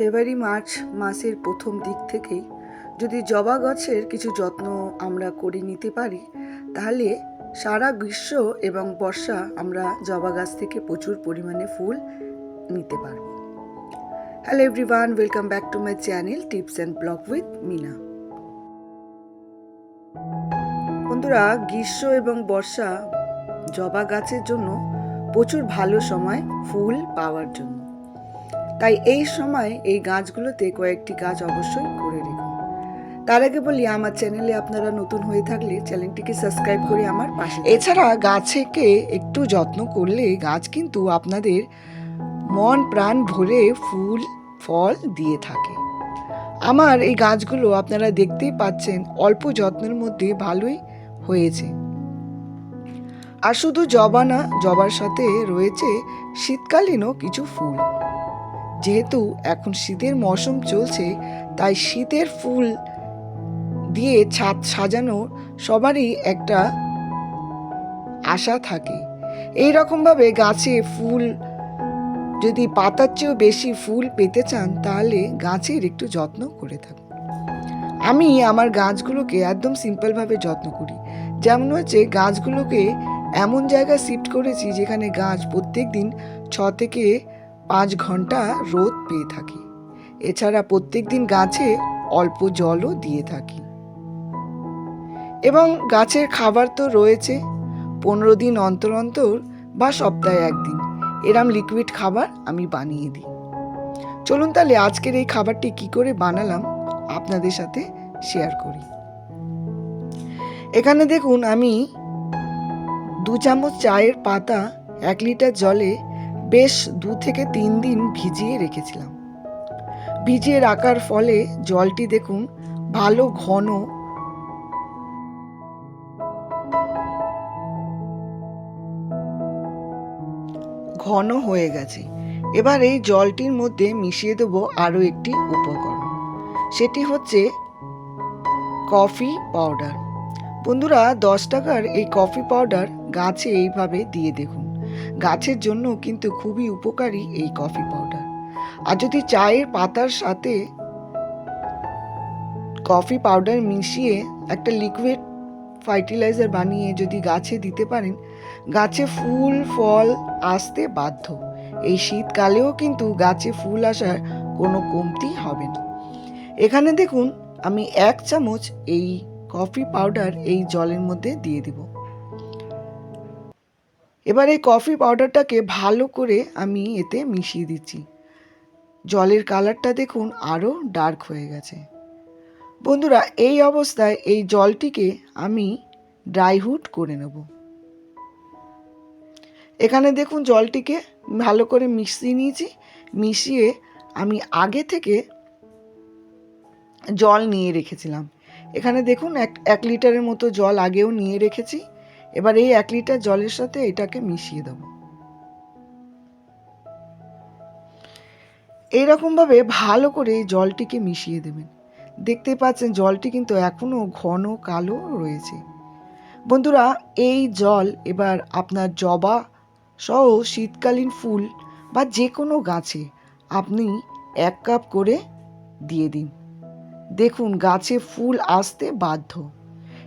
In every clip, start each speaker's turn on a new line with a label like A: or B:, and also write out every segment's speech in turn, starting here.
A: ফেব্রুয়ারি, March মাসের প্রথম দিক থেকেই যদি জবা গাছের কিছু যত্ন আমরা করে নিতে পারি, তাহলে সারা গ্রীষ্ম এবং বর্ষা আমরা জবা গাছ থেকে প্রচুর পরিমাণে ফুল নিতে পারব। Hello everyone welcome back to my channel tips and blog with Mina বন্ধুরা, গ্রীষ্ম এবং বর্ষা জবা গাছের জন্য প্রচুর ভালো সময় ফুল পাওয়ার জন্য। তাই এই সময় এই গাছগুলোতে কয়েকটি গাছ অবশ্যই করে রেখুন তার আগে বলি, আমার চ্যানেলে আপনারা নতুন হয়ে থাকলে চ্যানেলটিকে সাবস্ক্রাইব করে আমার পাশে এছাড়া গাছেকে একটু যত্ন করলে গাছ কিন্তু আপনাদের মন, প্রাণ ভরে ফুল, ফল দিয়ে থাকে। আমার এই গাছগুলো আপনারা দেখতেই পাচ্ছেন, অল্প যত্নের মধ্যে ভালোই হয়েছে। আর শুধু জবা না, জবার সাথে রয়েছে শীতকালীনও কিছু ফুল। যেহেতু এখন শীতের মৌসুম চলছে, তাই শীতের ফুল দিয়ে ছাদ সাজানো সবারই একটা আশা থাকে। এই রকমভাবে গাছে ফুল, যদি পাতার চেয়েও বেশি ফুল পেতে চান, তাহলে গাছের একটু যত্ন করে থাকুন। আমি আমার গাছগুলোকে একদম সিম্পলভাবে যত্ন করি। যেমন হচ্ছে গাছগুলোকে এমন জায়গায় শিফট করেছি যেখানে গাছ প্রত্যেক দিন ছ থেকে পাঁচ ঘণ্টা রোদ পেয়ে থাকি। এছাড়া প্রত্যেক দিন গাছে অল্প জলও দিয়ে থাকি। এবং গাছের খাবার তো রয়েছে। পনেরো দিন অন্তর অন্তর বা সপ্তাহে একদিন এরম লিকুইড খাবার আমি বানিয়ে দিই। চলুন তাহলে আজকের এই খাবারটি কি করে বানালাম আপনাদের সাথে শেয়ার করি। এখানে দেখুন আমি দু চামচ চায়ের পাতা এক লিটার জলে বেশ দু থেকে তিন দিন ভিজিয়ে রেখেছিলাম। ভিজিয়ে রাখার ফলে জলটি দেখুন ভালো ঘন। ঘন হয়ে গেছে। এবার এই জলটির মধ্যে মিশিয়ে দেব আরও একটি উপকরণ। সেটি হচ্ছে কফি পাউডার। বন্ধুরা, দশ টাকার এই কফি পাউডার গাছে এইভাবে দিয়ে দেখুন। গাছের জন্য কিন্তু খুবই উপকারী এই কফি পাউডার আর যদি চায়ের পাতার সাথে কফি পাউডার মিশিয়ে একটা লিকুইড ফার্টিলাইজার বানিয়ে যদি গাছে দিতে পারেন, গাছে ফুল, ফল আসতে বাধ্য। এই শীতকালেও কিন্তু গাছে ফুল আসার কোনো কমতি হবে না। এখানে দেখুন, আমি এক চামচ এই কফি পাউডার এই জলের মধ্যে দিয়ে দিব। এবার এই কফি পাউডারটাকে ভালো করে আমি এতে মিশিয়ে দিচ্ছি। জলের কালারটা দেখুন আরও ডার্ক হয়ে গেছে। বন্ধুরা, এই অবস্থায় এই জলটিকে আমি ড্রাইহুড করে নেব। এখানে দেখুন জলটিকে ভালো করে মিশিয়ে নিয়েছি। মিশিয়ে আমি আগে থেকে জল নিয়ে রেখেছিলাম। এখানে দেখুন এক এক লিটারের মতো জল আগেও নিয়ে রেখেছি। এবার এই এক লিটার জলের সাথে এটাকে মিশিয়ে দেবো। এইরকমভাবে ভালো করে জলটিকে মিশিয়ে দেবেন। দেখতে পাচ্ছেন জলটি কিন্তু এখনও ঘন কালো রয়েছে। বন্ধুরা, এই জল এবার আপনার জবা সহ শীতকালীন ফুল বা যে কোনো গাছে আপনি এক কাপ করে দিয়ে দিন। দেখুন, গাছে ফুল আসতে বাধ্য।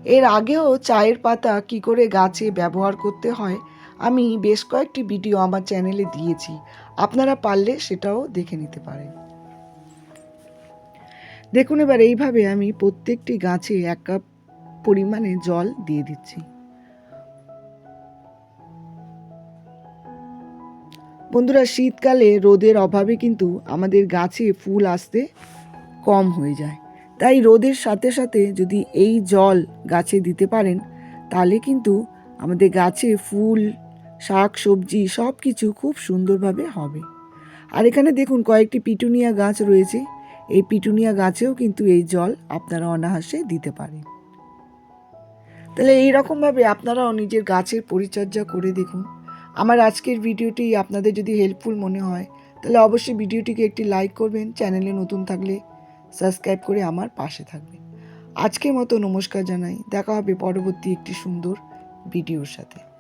A: এর আগেও চায়ের পাতা কি করে গাছে ব্যবহার করতে হয়, আমি বেশ কয়েকটি ভিডিও আমার চ্যানেলে দিয়েছি। আপনারা পারলে সেটাও দেখে নিতে পারেন। দেখুন এবার এইভাবে আমি প্রত্যেকটি গাছে এক কাপ পরিমাণে জল দিয়ে দিচ্ছি। বন্ধুরা, শীতকালে রোদের অভাবে কিন্তু আমাদের গাছে ফুল আসতে কম হয়ে যায়। তাই রোদের সাথে সাথে যদি এই জল গাছে দিতে পারেন, তাহলে কিন্তু আমাদের গাছে ফুল, শাক, সবজি সব কিছু খুব সুন্দরভাবে হবে। আর এখানে দেখুন কয়েকটি পিটুনিয়া গাছ রয়েছে। এই পিটুনিয়া গাছেও কিন্তু এই জল আপনারা অনায়াসে দিতে পারেন। তাহলে এইরকমভাবে আপনারাও নিজের গাছের পরিচর্যা করে দেখুন। আমার আজকের ভিডিওটি আপনাদের যদি হেল্পফুল মনে হয়, তাহলে অবশ্যই ভিডিওটিকে একটি লাইক করবেন চ্যানেলে নতুন থাকলে সাবস্ক্রাইব করে আমার পাশে থাকবে। আজকের মতো নমস্কার জানাই। দেখা হবে পরবর্তী একটি সুন্দর ভিডিওর সাথে।